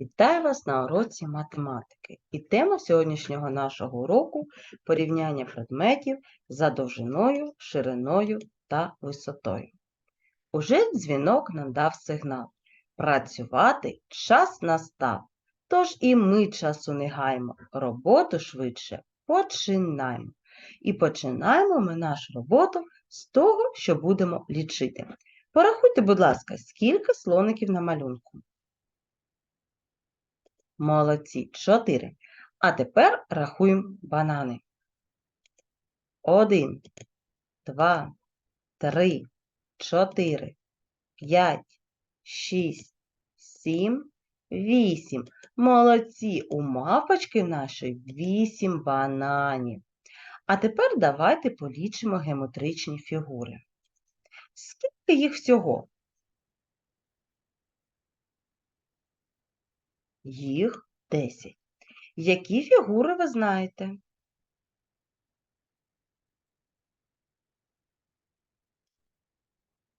Вітаю вас на уроці математики. І тема сьогоднішнього нашого уроку порівняння предметів за довжиною, шириною та висотою. Уже дзвінок нам дав сигнал. Працювати час настав. Тож і ми часу не гаймо, роботу швидше починаємо. І починаємо ми нашу роботу з того, що будемо лічити. Порахуйте, будь ласка, скільки слоників на малюнку. Молодці, чотири. А тепер рахуємо банани. Один, два, три, чотири, п'ять, шість, сім, вісім. Молодці, у мавпочки нашої вісім бананів. А тепер давайте полічимо геометричні фігури. Скільки їх всього? Їх 10. Які фігури ви знаєте?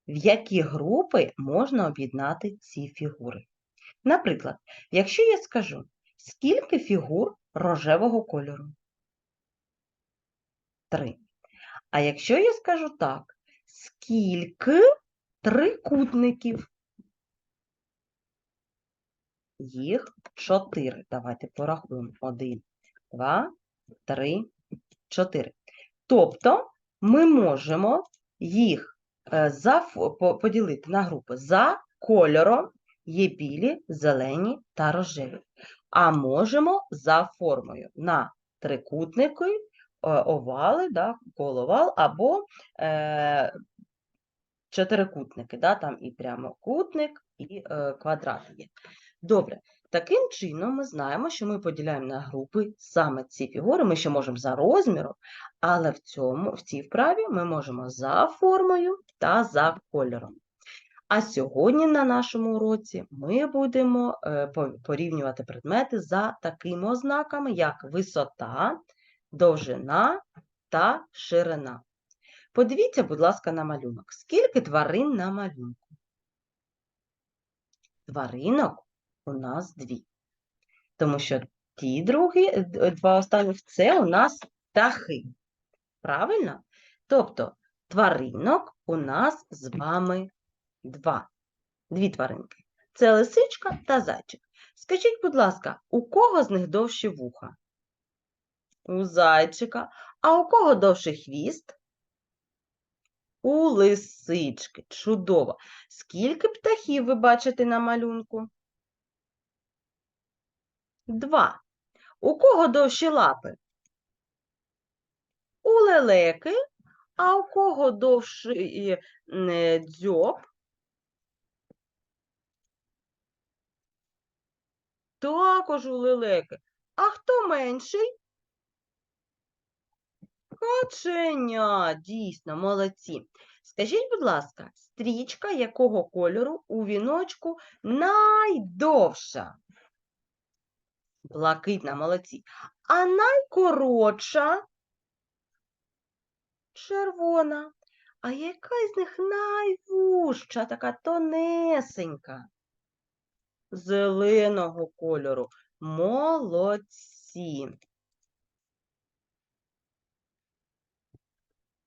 В які групи можна об'єднати ці фігури? Наприклад, якщо я скажу, скільки фігур рожевого кольору? Три. А якщо я скажу так, скільки трикутників? Їх чотири. Давайте порахуємо. Один, два, три, чотири. Тобто ми можемо їх е, за, поділити на групи за кольором є білі, зелені та рожеві. А можемо за формою на трикутники, е, овали, да, коловал або е, чотирикутники, да, там і прямокутник, і е, квадрат є. Добре, таким чином ми знаємо, що ми поділяємо на групи саме ці фігури. Ми ще можемо за розміром, але в, цьому, в цій вправі ми можемо за формою та за кольором. А сьогодні на нашому уроці ми будемо е, порівнювати предмети за такими ознаками, як висота, довжина та ширина. Подивіться, будь ласка, на малюнок. Скільки тварин на малюнку? Тваринок у нас дві. Тому що ті другі, е, два останніх це у нас птахи. Правильно? Тобто тваринок у нас з вами два. Дві тваринки. Це лисичка та зайчик. Скажіть, будь ласка, у кого з них довші вуха? У зайчика. А у кого довший хвіст? У лисички. Чудово. Скільки птахів ви бачите на малюнку? Два. У кого довші лапи? У лелеки. А у кого довший е, дзьоб? Також у лелеки. А хто менший? Каченя, дійсно, молодці. Скажіть, будь ласка, стрічка якого кольору у віночку найдовша? Блакитна, молодці. А найкоротша? Червона. А яка з них найвужча, така тонесенька? Зеленого кольору. Молодці.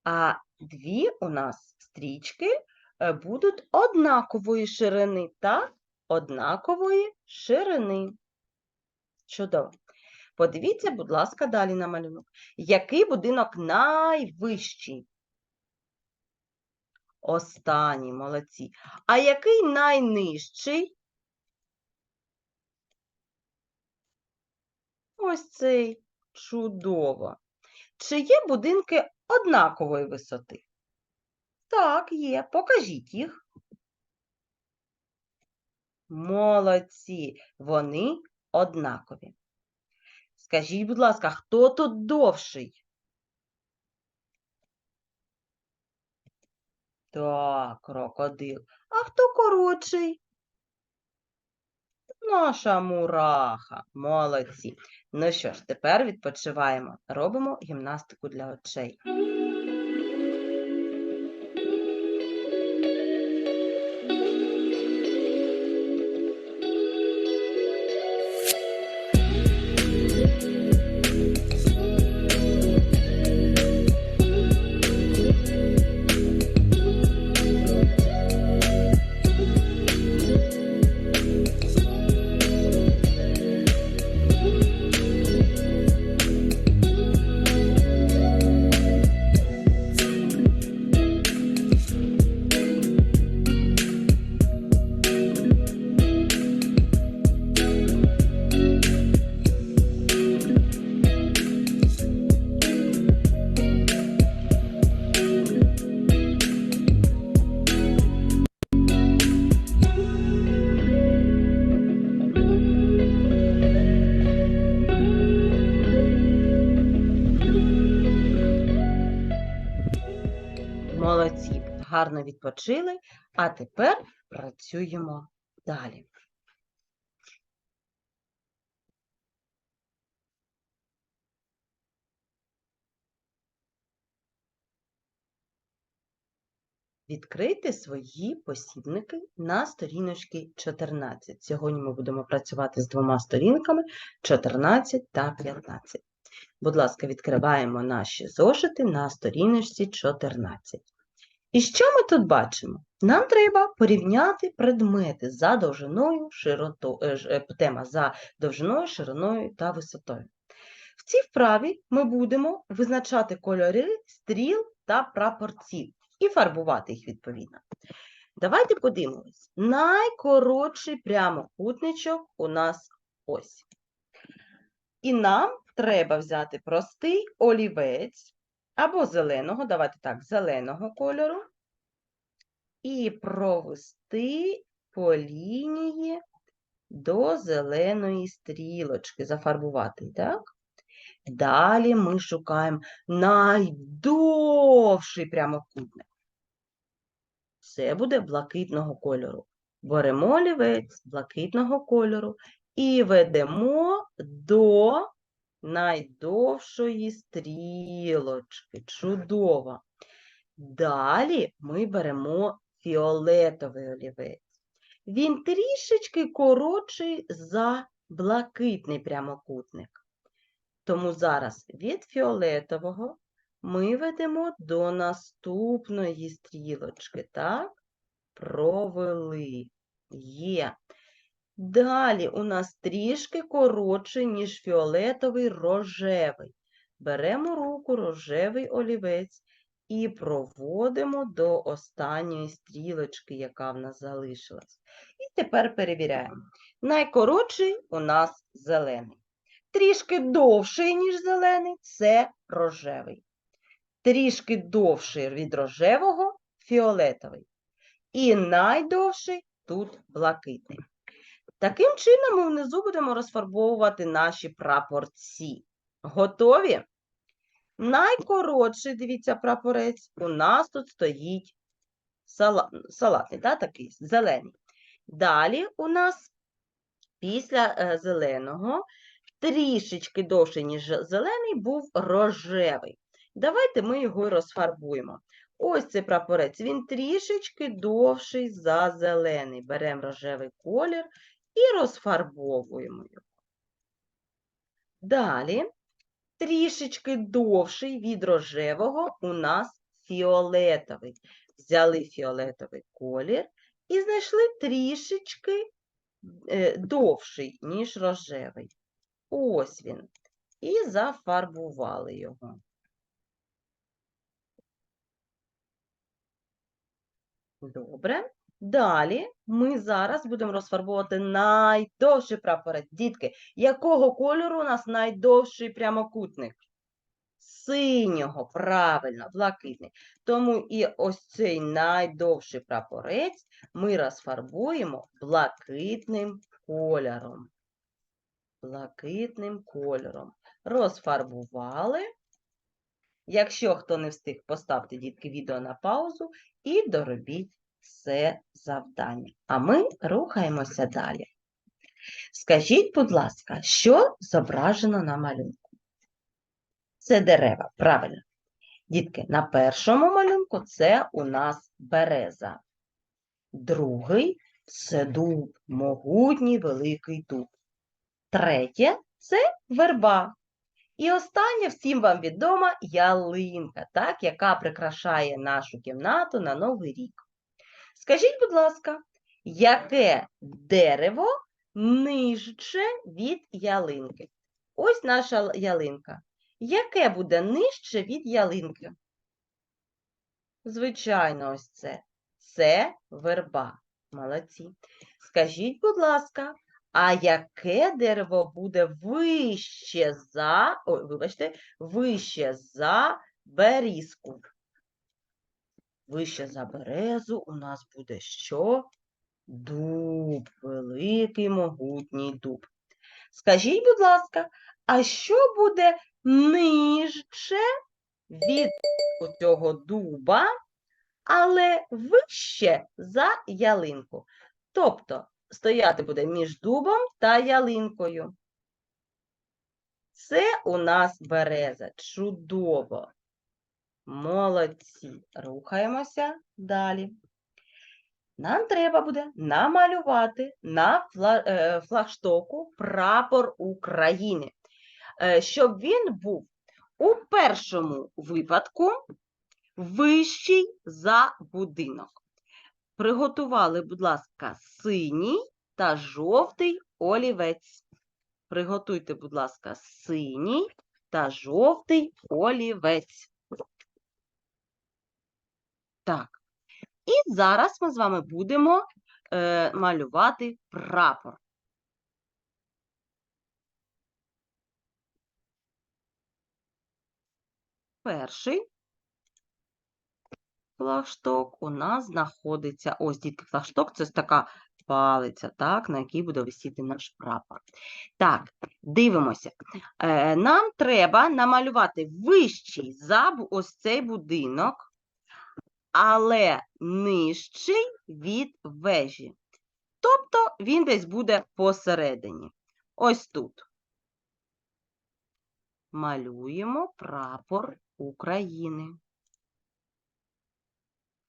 А дві у нас стрічки е, будуть однакової ширини та однакової ширини. Чудово. Подивіться, будь ласка, далі на малюнок. Який будинок найвищий? Останній, молодці. А який найнижчий? Ось цей. Чудово. Чи є будинки однакової висоти? Так, є. Покажіть їх. Молодці. Вони однакові. Скажіть, будь ласка, хто тут довший? Так, крокодил. А хто коротший? Наша мураха. Молодці. Ну що ж, тепер відпочиваємо. Робимо гімнастику для очей. Гарно відпочили, а тепер працюємо далі. Відкрийте свої посібники на сторіночці 14. Сьогодні ми будемо працювати з двома сторінками 14 та 15. Будь ласка, відкриваємо наші зошити на сторіночці 14. І що ми тут бачимо? Нам треба порівняти предмети за довжиною, широту, е, е, тема за довжиною, шириною та висотою. В цій вправі ми будемо визначати кольори стріл та прапорців і фарбувати їх відповідно. Давайте подивимось. Найкоротший прямокутничок у нас ось. І нам треба взяти простий олівець або зеленого, давайте так, зеленого кольору, і провести по лінії до зеленої стрілочки, зафарбувати, так? Далі ми шукаємо найдовший прямокутник. Це буде блакитного кольору. Беремо олівець блакитного кольору і ведемо до найдовшої стрілочки. Чудово. Далі ми беремо фіолетовий олівець. Він трішечки коротший за блакитний прямокутник. Тому зараз від фіолетового ми ведемо до наступної стрілочки, так? Провели. Є. Далі у нас трішки коротший, ніж фіолетовий рожевий. Беремо руку рожевий олівець і проводимо до останньої стрілочки, яка в нас залишилась. І тепер перевіряємо. Найкоротший у нас зелений. Трішки довший, ніж зелений, це рожевий. Трішки довший від рожевого фіолетовий. І найдовший тут блакитний. Таким чином ми внизу будемо розфарбовувати наші прапорці. Готові? Найкоротший, дивіться, прапорець, у нас тут стоїть сала... салатний, да, такий, зелений. Далі у нас після е, зеленого трішечки довший, ніж зелений, був рожевий. Давайте ми його розфарбуємо. Ось цей прапорець, він трішечки довший за зелений. Беремо рожевий колір і розфарбовуємо його. Далі, трішечки довший від рожевого у нас фіолетовий. Взяли фіолетовий колір і знайшли трішечки е, довший, ніж рожевий. Ось він. І зафарбували його. Добре. Далі ми зараз будемо розфарбовувати найдовший прапорець. Дітки, якого кольору у нас найдовший прямокутник? Синього, правильно, блакитний. Тому і ось цей найдовший прапорець ми розфарбуємо блакитним кольором. Блакитним кольором. Розфарбували. Якщо хто не встиг, поставте, дітки, відео на паузу і доробіть це завдання. А ми рухаємося далі. Скажіть, будь ласка, що зображено на малюнку? Це дерева, правильно. Дітки, на першому малюнку це у нас береза. Другий це дуб, могутній великий дуб. Третє це верба. І останнє всім вам відома ялинка, так, яка прикрашає нашу кімнату на Новий рік. Скажіть, будь ласка, яке дерево нижче від ялинки? Ось наша ялинка. Яке буде нижче від ялинки? Звичайно, ось це. Це верба. Молодці. Скажіть, будь ласка, а яке дерево буде вище за, ой, вибачте, вище за берізку? Вище за березу у нас буде що? Дуб, великий могутній дуб. Скажіть, будь ласка, а що буде нижче від цього дуба, але вище за ялинку. Тобто стояти буде між дубом та ялинкою. Це у нас береза. Чудово. Молодці. Рухаємося далі. Нам треба буде намалювати на е, флагштоку прапор України, Е, щоб він був у першому випадку вищий за будинок. Приготували, будь ласка, синій та жовтий олівець. Приготуйте, будь ласка, синій та жовтий олівець. Так. І зараз ми з вами будемо е, малювати прапор. Перший флагшток у нас знаходиться. Ось, дітки, флагшток це така палиця, так, на якій буде висіти наш прапор. Так, дивимося. Е, нам треба намалювати вищий за ось цей будинок, але нижчий від вежі. Тобто він десь буде посередині. Ось тут. Малюємо прапор України.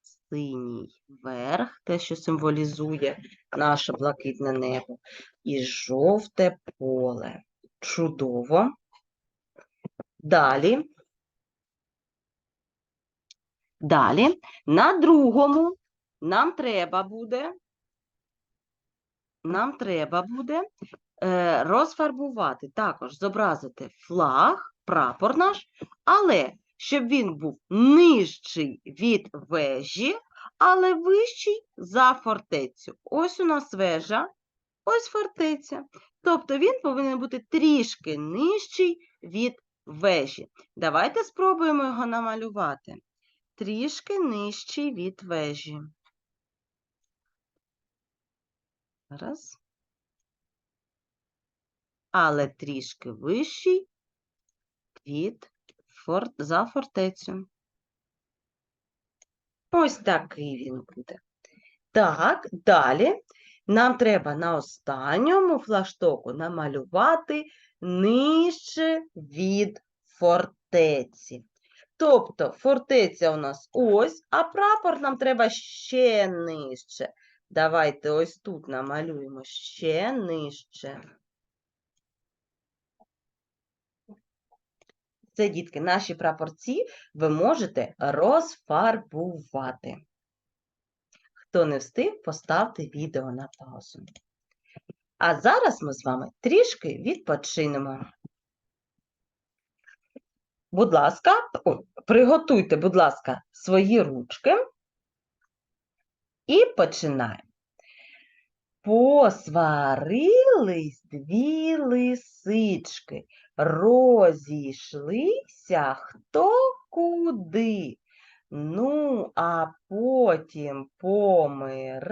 Синій верх, те, що символізує наше блакитне небо, і жовте поле. Чудово. Далі. Далі, на другому нам треба буде, нам треба буде е, розфарбувати, також зобразити флаг, прапор наш, але щоб він був нижчий від вежі, але вищий за фортецю. Ось у нас вежа, ось фортеця. Тобто він повинен бути трішки нижчий від вежі. Давайте спробуємо його намалювати. Трішки нижчий від вежі. Раз. Але трішки вищий від форт... за фортецю. Ось такий він буде. Так, далі нам треба на останньому флаштоку намалювати нижче від фортеці. Тобто фортеця у нас ось, а прапор нам треба ще нижче. Давайте ось тут намалюємо ще нижче. Це, дітки, наші прапорці ви можете розфарбувати. Хто не встиг, поставте відео на паузу. А зараз ми з вами трішки відпочинемо. Будь ласка, приготуйте, будь ласка, свої ручки і починаємо. Посварились дві лисички, розійшлися хто куди. Ну, а потім помирились,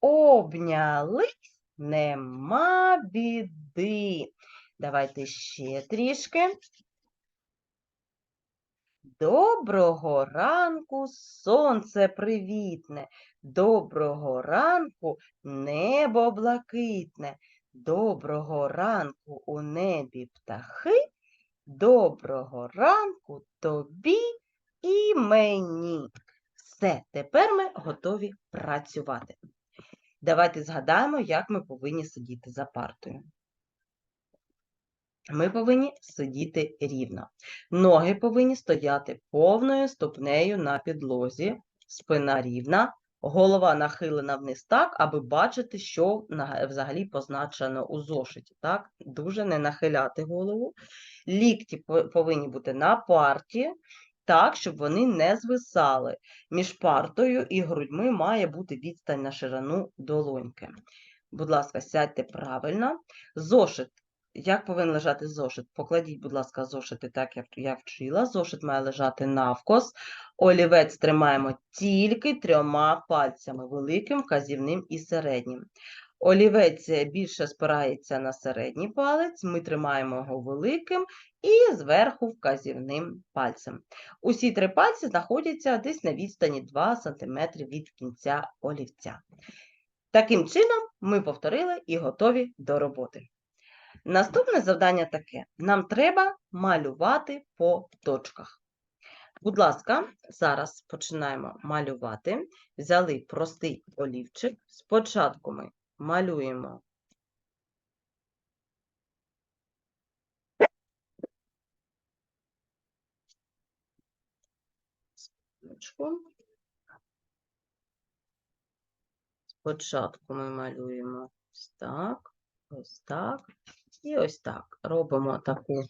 обнялись, нема біди. Давайте ще трішки. Доброго ранку, сонце привітне, доброго ранку, небо блакитне, доброго ранку у небі птахи, доброго ранку тобі і мені. Все, тепер ми готові працювати. Давайте згадаємо, як ми повинні сидіти за партою. Ми повинні сидіти рівно. Ноги повинні стояти повною ступнею на підлозі, спина рівна, голова нахилена вниз так, аби бачити, що взагалі позначено у зошиті. Так? Дуже не нахиляти голову. Лікті повинні бути на парті, так, щоб вони не звисали. Між партою і грудьми має бути відстань на ширину долоньки. Будь ласка, сядьте правильно. Зошит як повинен лежати зошит? Покладіть, будь ласка, зошити так, як я вчила. Зошит має лежати навкос. Олівець тримаємо тільки трьома пальцями великим, вказівним і середнім. Олівець е, більше спирається на середній палець, ми тримаємо його великим і зверху вказівним пальцем. Усі три пальці знаходяться десь на відстані 2 см від кінця олівця. Таким чином, ми повторили і готові до роботи. Наступне завдання таке: нам треба малювати по точках. Будь ласка, зараз починаємо малювати. Взяли простий олівчик. Спочатку ми малюємо. Спочатку ми малюємо ось так, ось так і ось так. Робимо таку,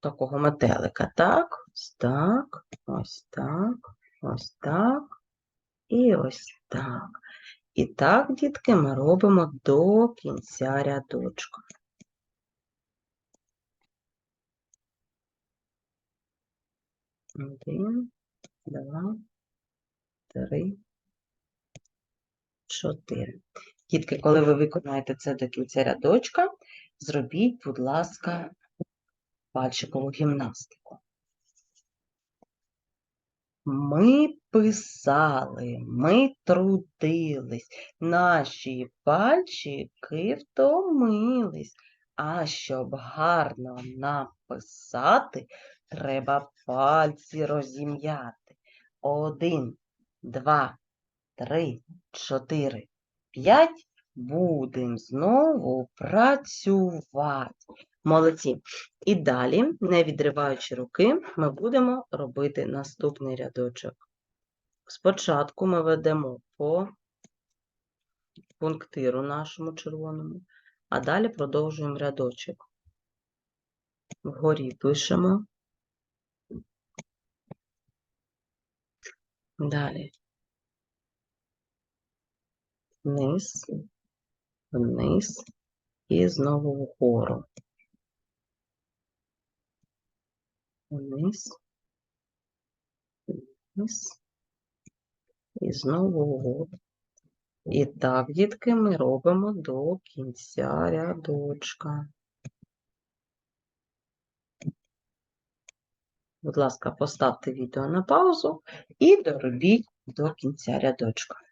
такого метелика. Так, ось так, ось так, ось так і ось так. І так, дітки, ми робимо до кінця рядочка. Один, два, три, чотири. Дітки, коли ви виконаєте це до кінця рядочка, зробіть, будь ласка, пальчикову гімнастику. Ми писали, ми трудились, наші пальчики втомились. А щоб гарно написати, треба пальці розім'яти. Один, два, три, чотири, п'ять. Будемо знову працювати. Молодці. І далі, не відриваючи руки, ми будемо робити наступний рядочок. Спочатку ми ведемо по пунктиру нашому червоному, а далі продовжуємо рядочок. Вгорі пишемо. Далі. Вниз, вниз і знову вгору. Вниз, вниз і знову вгору. І так, дітки, ми робимо до кінця рядочка. Будь ласка, поставте відео на паузу і доробіть до кінця рядочка.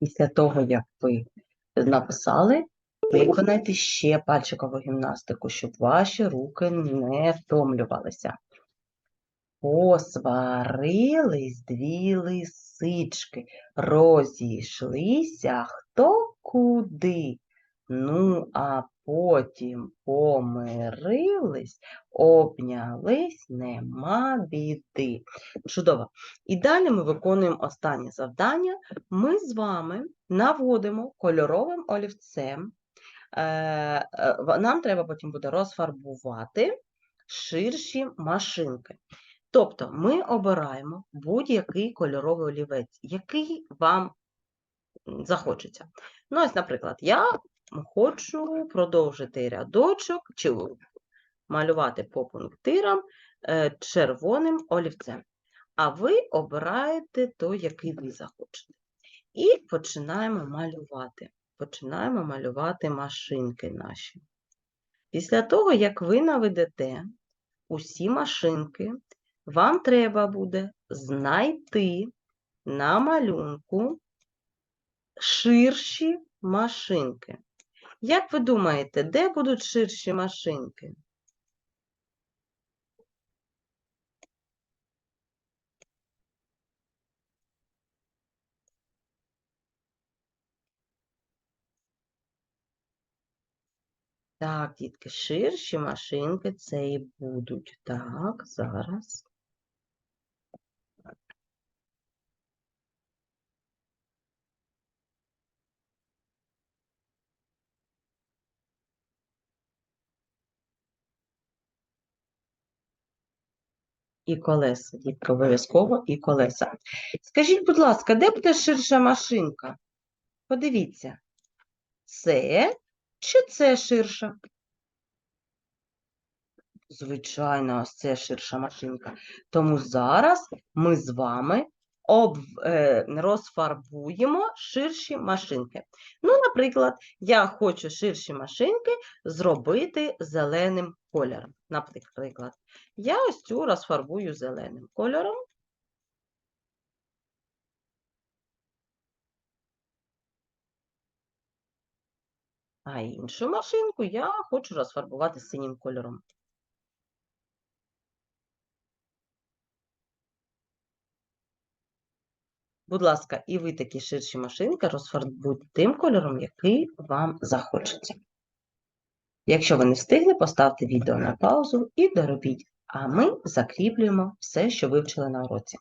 Після того, як ви написали, виконайте ще пальчикову гімнастику, щоб ваші руки не втомлювалися. Посварились дві лисички, розійшлися хто куди. Ну, а потім помирились, обнялись, нема біди. Чудово. І далі ми виконуємо останнє завдання. Ми з вами наводимо кольоровим олівцем. Е, е, Нам треба потім буде розфарбувати ширші машинки. Тобто ми обираємо будь-який кольоровий олівець, який вам захочеться. Ну, ось, наприклад, я хочу продовжити рядочок чи малювати по пунктирам е, червоним олівцем. А ви обираєте той, який ви захочете. І починаємо малювати. Починаємо малювати машинки наші. Після того, як ви наведете усі машинки, вам треба буде знайти на малюнку ширші машинки. Як ви думаєте, де будуть ширші машинки? Так, дітки, ширші машинки це і будуть. Так, зараз. І колеса, дітки, обов'язково і колеса. Скажіть, будь ласка, де буде ширша машинка? Подивіться, це чи це ширша? Звичайно, ось це ширша машинка. Тому зараз ми з вами об, е, розфарбуємо ширші машинки. Ну, наприклад, я хочу ширші машинки зробити зеленим кольором. Наприклад, я ось цю розфарбую зеленим кольором. А іншу машинку я хочу розфарбувати синім кольором. Будь ласка, і ви такі ширші машинки розфарбуйте тим кольором, який вам захочеться. Якщо ви не встигли, поставте відео на паузу і доробіть, а ми закріплюємо все, що вивчили на уроці.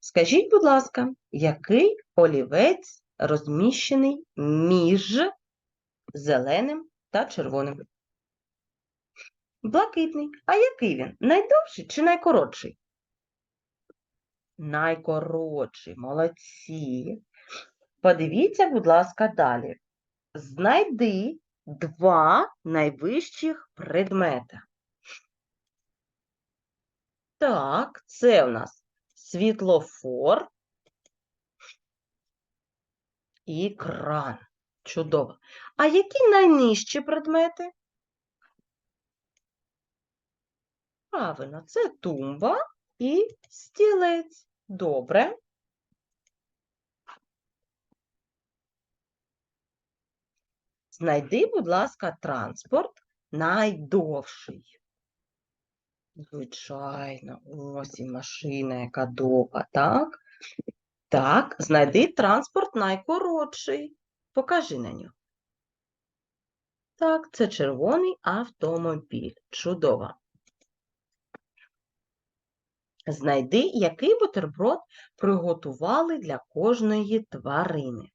Скажіть, будь ласка, який олівець розміщений між зеленим та червоним? Блакитний. А який він? Найдовший чи найкоротший? Найкоротший, молодці. Подивіться, будь ласка, далі. Знайди два найвищих предмета. Так, це у нас світлофор і кран. Чудово. А які найнижчі предмети? Правильно, це тумба і стілець. Добре. Знайди, будь ласка, транспорт найдовший. Звичайно, ось і машина, яка довга, так? Так, знайди транспорт найкоротший. Покажи на нього. Так, це червоний автомобіль. Чудово. Знайди, який бутерброд приготували для кожної тварини.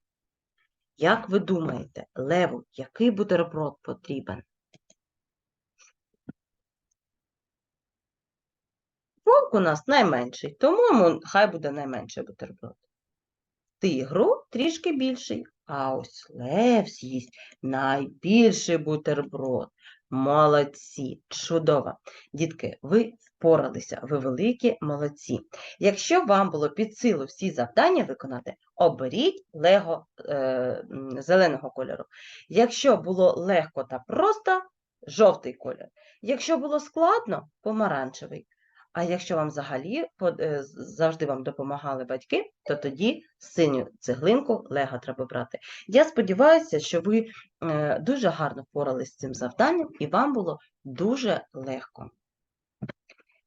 Як ви думаєте, Леву, який бутерброд потрібен? Вовк у нас найменший, тому хай буде найменший бутерброд. Тигру трішки більший, а ось лев з'їсть найбільший бутерброд. Молодці, чудово. Дітки, ви впоралися, ви великі молодці. Якщо вам було під силу всі завдання виконати, оберіть лего е, зеленого кольору. Якщо було легко та просто, жовтий колір. Якщо було складно, помаранчевий. А якщо вам взагалі е, завжди вам допомагали батьки, то тоді синю цеглинку лего треба брати. Я сподіваюся, що ви е, дуже гарно впорались з цим завданням і вам було дуже легко.